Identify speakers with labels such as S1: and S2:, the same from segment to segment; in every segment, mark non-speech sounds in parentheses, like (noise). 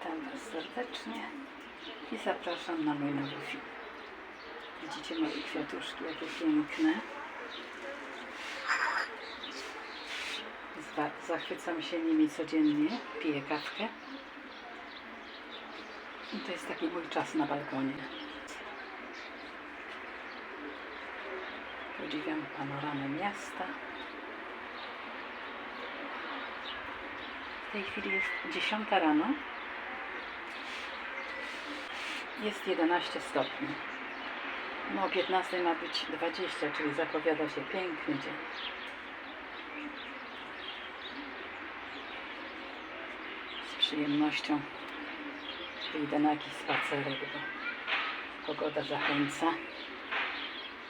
S1: Witam Was serdecznie i zapraszam na mój nowy film. Widzicie moje kwiatuszki, jakie piękne. Zachwycam się nimi codziennie, piję kawkę. I to jest taki mój czas na balkonie. Podziwiam panoramę miasta. W tej chwili jest 10 rano. Jest 11 stopni. No o 15 ma być 20, czyli zapowiada się piękny dzień. Z przyjemnością wyjdę na jakiś spacerek, bo pogoda zachęca.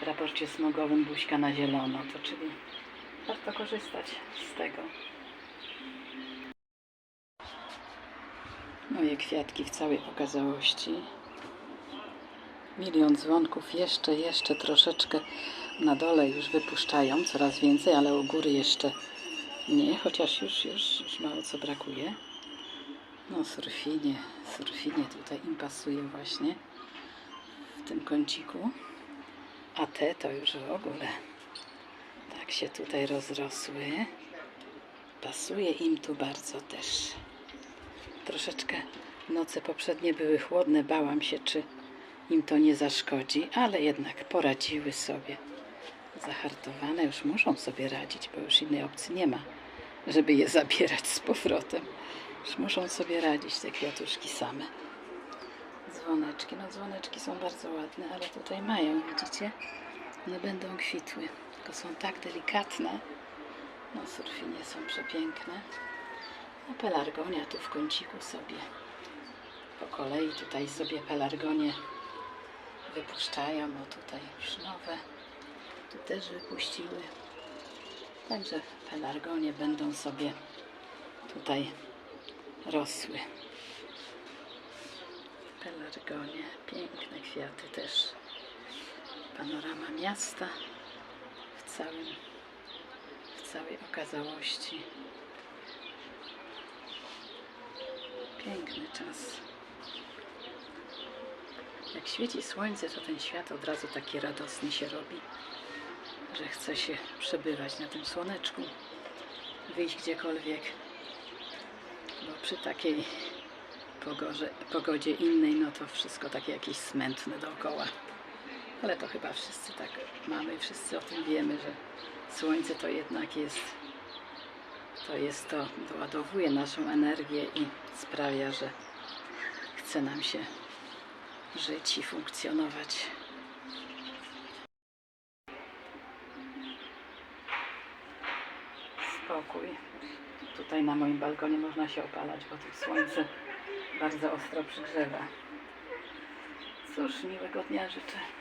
S1: W raporcie smogowym buźka na zielono, to czyli warto korzystać z tego. Moje kwiatki w całej okazałości. Milion dzwonków jeszcze, jeszcze troszeczkę na dole już wypuszczają, coraz więcej, ale u góry jeszcze nie, chociaż już, już, już mało co brakuje. No surfinie, surfinie tutaj im pasuje właśnie w tym kąciku. A te to już w ogóle tak się tutaj rozrosły. Pasuje im tu bardzo też. Troszeczkę noce poprzednie były chłodne, bałam się, czy im to nie zaszkodzi, ale jednak poradziły sobie. Zahartowane już muszą sobie radzić, bo już innej opcji nie ma, żeby je zabierać z powrotem. Już muszą sobie radzić te kwiatuszki same. Dzwoneczki, no dzwoneczki są bardzo ładne, ale tutaj mają, widzicie? One będą kwitły, tylko są tak delikatne. No surfinie są przepiękne. A pelargonia tu w kąciku sobie po kolei tutaj sobie pelargonie wypuszczają, bo tutaj już nowe tu też wypuściły. Także pelargonie będą sobie tutaj rosły. Pelargonie, piękne kwiaty też. Panorama miasta w całym, w całej okazałości. Piękny czas. Jak świeci słońce, to ten świat od razu taki radosny się robi, że chce się przebywać na tym słoneczku, wyjść gdziekolwiek. Bo przy takiej pogorze, pogodzie innej, no to wszystko takie jakieś smętne dookoła. Ale to chyba wszyscy tak mamy, wszyscy o tym wiemy, że słońce to jednak jest to jest to, doładowuje naszą energię i sprawia, że chce nam się żyć i funkcjonować. Spokój. Tutaj na moim balkonie można się opalać, bo tu słońce bardzo ostro przygrzewa. Cóż, miłego dnia życzę.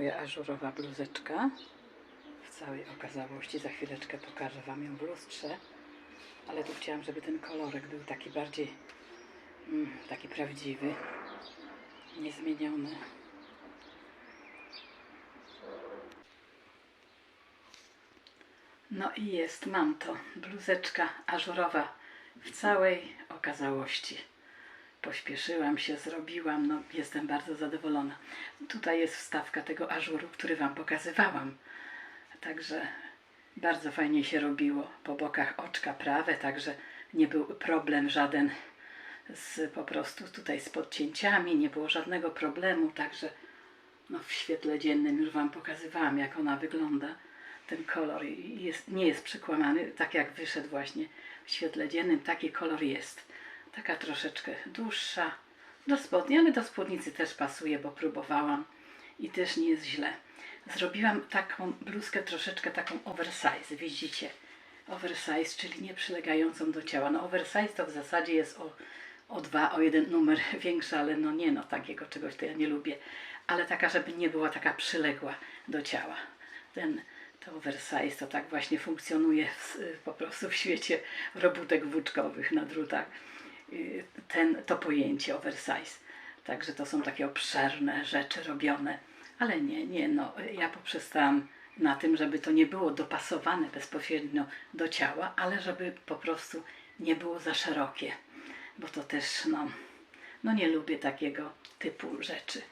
S1: Moja ażurowa bluzeczka w całej okazałości. Za chwileczkę pokażę Wam ją w lustrze. Ale tu chciałam, żeby ten kolorek był taki bardziej mm, taki prawdziwy, niezmieniony. No i jest, mam to. Bluzeczka ażurowa w całej okazałości. Pośpieszyłam się, zrobiłam, no jestem bardzo zadowolona. Tutaj jest wstawka tego ażuru, który Wam pokazywałam. Także bardzo fajnie się robiło. Po bokach oczka prawe, także nie był problem żaden z po prostu tutaj z podcięciami, nie było żadnego problemu, także no w świetle dziennym już Wam pokazywałam, jak ona wygląda. Ten kolor jest, nie jest przekłamany, tak jak wyszedł właśnie w świetle dziennym, taki kolor jest. Taka troszeczkę dłuższa, do spodni, ale do spódnicy też pasuje, bo próbowałam i też nie jest źle. Zrobiłam taką bluzkę troszeczkę taką oversize, widzicie? Oversize, czyli nie przylegającą do ciała. No oversize to w zasadzie jest o, o dwa, o jeden numer (laughs) większa, ale no nie no, takiego czegoś to ja nie lubię. Ale taka, żeby nie była taka przyległa do ciała. Ten to oversize to tak właśnie funkcjonuje w, po prostu w świecie robótek włóczkowych na drutach. Y, Ten, to pojęcie oversize. Także to są takie obszerne rzeczy robione. Ale nie, nie, no ja poprzestałam na tym, żeby to nie było dopasowane bezpośrednio do ciała, ale żeby po prostu nie było za szerokie. Bo to też, no, no nie lubię takiego typu rzeczy.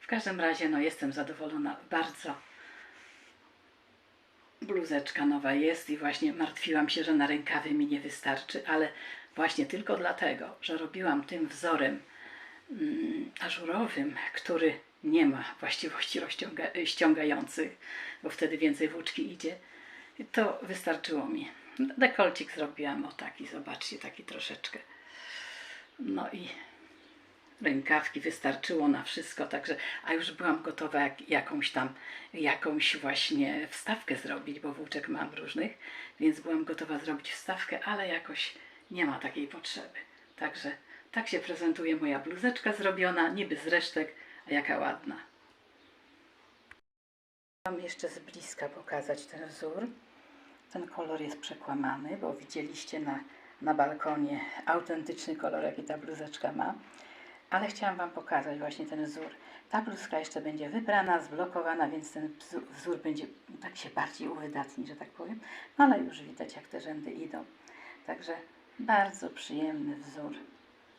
S1: W każdym razie, no jestem zadowolona bardzo bluzeczka nowa jest i właśnie martwiłam się, że na rękawy mi nie wystarczy, ale właśnie tylko dlatego, że robiłam tym wzorem mm, ażurowym, który nie ma właściwości ściągających, bo wtedy więcej włóczki idzie, to wystarczyło mi. Dekolcik zrobiłam o taki, zobaczcie, taki troszeczkę. No i rękawki wystarczyło na wszystko, także, a już byłam gotowa jak, jakąś tam, jakąś właśnie wstawkę zrobić, bo włóczek mam różnych, więc byłam gotowa zrobić wstawkę, ale jakoś nie ma takiej potrzeby. Także tak się prezentuje moja bluzeczka zrobiona, niby z resztek, a jaka ładna. Mam jeszcze z bliska pokazać ten wzór. Ten kolor jest przekłamany, bo widzieliście na, na balkonie autentyczny kolor, jaki ta bluzeczka ma. Ale chciałam Wam pokazać właśnie ten wzór. Ta bluzka jeszcze będzie wybrana, zblokowana, więc ten wzór, będzie tak się bardziej uwydatni, że tak powiem. No ale już widać, jak te rzędy idą. Także bardzo przyjemny wzór.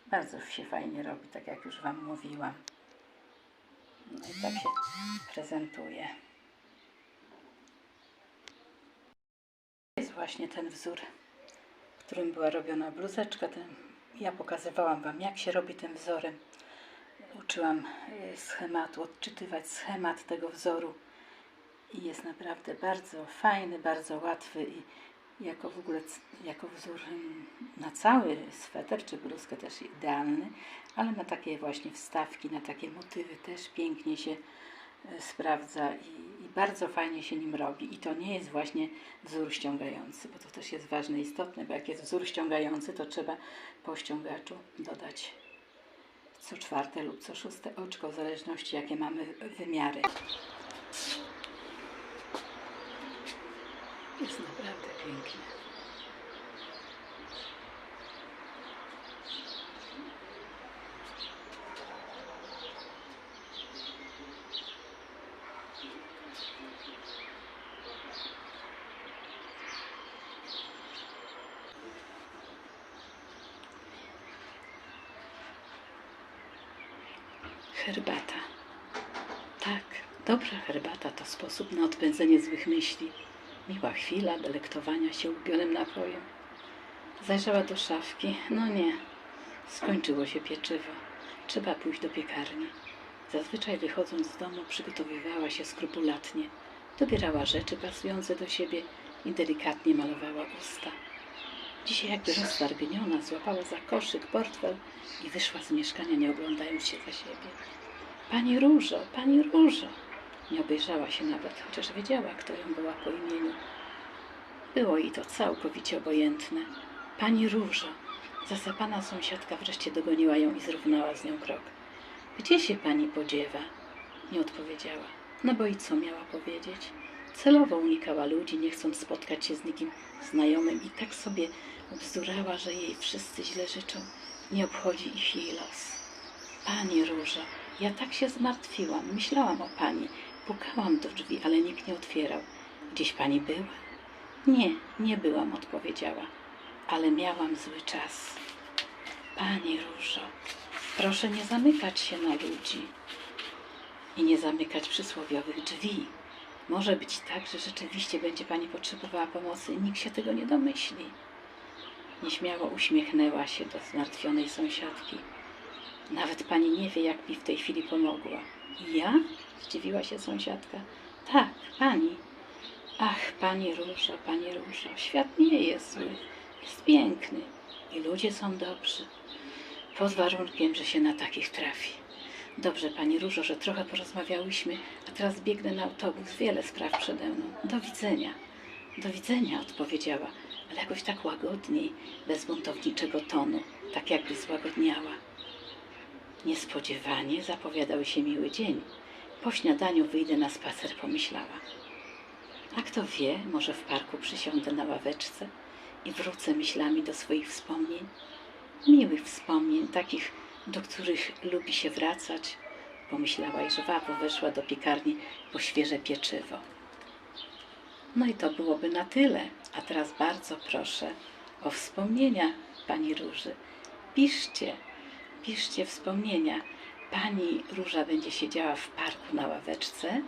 S1: Bardzo się fajnie robi, tak jak już Wam mówiłam. No i tak się prezentuje. jest właśnie ten wzór, którym była robiona bluzeczka. Ten, ja pokazywałam Wam, jak się robi tym wzorem. Uczyłam e, schematu, odczytywać schemat tego wzoru. I jest naprawdę bardzo fajny, bardzo łatwy i jako w ogóle jako wzór na cały sweter czy bluzkę też idealny, ale na takie właśnie wstawki, na takie motywy też pięknie się e, sprawdza i, i bardzo fajnie się nim robi. I to nie jest właśnie wzór ściągający, bo to też jest ważne, istotne, bo jak jest wzór ściągający, to trzeba po ściągaczu dodać co czwarte lub co szóste oczko, w zależności jakie mamy wymiary. Jest piękny. Herbata. Tak, dobra herbata to sposób na odpędzenie złych myśli. Miła chwila delektowania się ulubionym napojem. Zajrzała do szafki. No nie, skończyło się pieczywo. Trzeba pójść do piekarni. Zazwyczaj wychodząc z domu przygotowywała się skrupulatnie. Dobierała rzeczy pasujące do siebie i delikatnie malowała usta. Dzisiaj jakby roztargniona złapała za koszyk portfel i wyszła z mieszkania, nie oglądając się za siebie. Pani Różo, pani Różo! Nie obejrzała się nawet, chociaż wiedziała, kto ją była po imieniu. Było jej to całkowicie obojętne. Pani Różo! Zasapana sąsiadka wreszcie dogoniła ją i zrównała z nią krok. Gdzie się pani podziewa? Nie odpowiedziała. No bo i co miała powiedzieć? Celowo unikała ludzi, nie chcąc spotkać się z nikim znajomym i tak sobie bzdurała, że jej wszyscy źle życzą. Nie obchodzi ich jej los. Pani Różo, ja tak się zmartwiłam. Myślałam o pani. Pukałam do drzwi, ale nikt nie otwierał. Gdzieś pani była? Nie, nie byłam, odpowiedziała. Ale miałam zły czas. Pani Różo, proszę nie zamykać się na ludzi i nie zamykać przysłowiowych drzwi. Może być tak, że rzeczywiście będzie pani potrzebowała pomocy i nikt się tego nie domyśli. Nieśmiało uśmiechnęła się do zmartwionej sąsiadki. Nawet pani nie wie, jak mi w tej chwili pomogła. Ja? Zdziwiła się sąsiadka. Tak, pani. Ach, pani Różo, pani Różo, świat nie jest zły. Jest piękny i ludzie są dobrzy. Pod warunkiem, że się na takich trafi. Dobrze, Pani Różo, że trochę porozmawiałyśmy, a teraz biegnę na autobus. Wiele spraw przede mną. Do widzenia. Do widzenia, odpowiedziała, ale jakoś tak łagodniej, bez buntowniczego tonu, tak jakby złagodniała. Niespodziewanie zapowiadał się miły dzień. Po śniadaniu wyjdę na spacer, pomyślała. A kto wie, może w parku przysiądę na ławeczce i wrócę myślami do swoich wspomnień. Miłych wspomnień, takich, do których lubi się wracać. Pomyślała i żwawo weszła do piekarni po świeże pieczywo. No i to byłoby na tyle. A teraz bardzo proszę o wspomnienia Pani Róży. Piszcie, piszcie wspomnienia. Pani Róża będzie siedziała w parku na ławeczce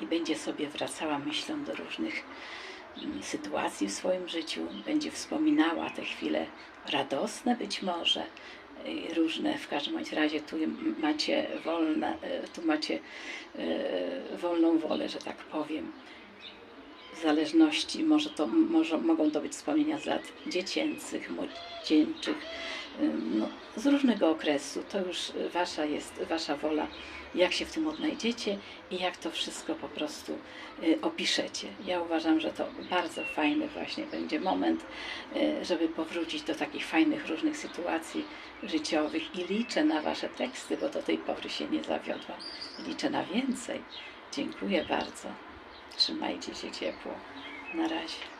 S1: i będzie sobie wracała myślą do różnych mm, sytuacji w swoim życiu, będzie wspominała te chwile radosne być może, różne, w każdym razie tu macie wolne, y, tu macie y, wolną wolę, że tak powiem. W zależności, może to, może, mogą to być wspomnienia z lat dziecięcych, młodzieńczych, no, z różnego okresu. To już wasza jest, wasza wola, jak się w tym odnajdziecie i jak to wszystko po prostu y, opiszecie. Ja uważam, że to bardzo fajny właśnie będzie moment, y, żeby powrócić do takich fajnych różnych sytuacji życiowych i liczę na wasze teksty, bo do tej pory się nie zawiodłam. Liczę na więcej. Dziękuję bardzo. Trzymajcie się ciepło. Na razie.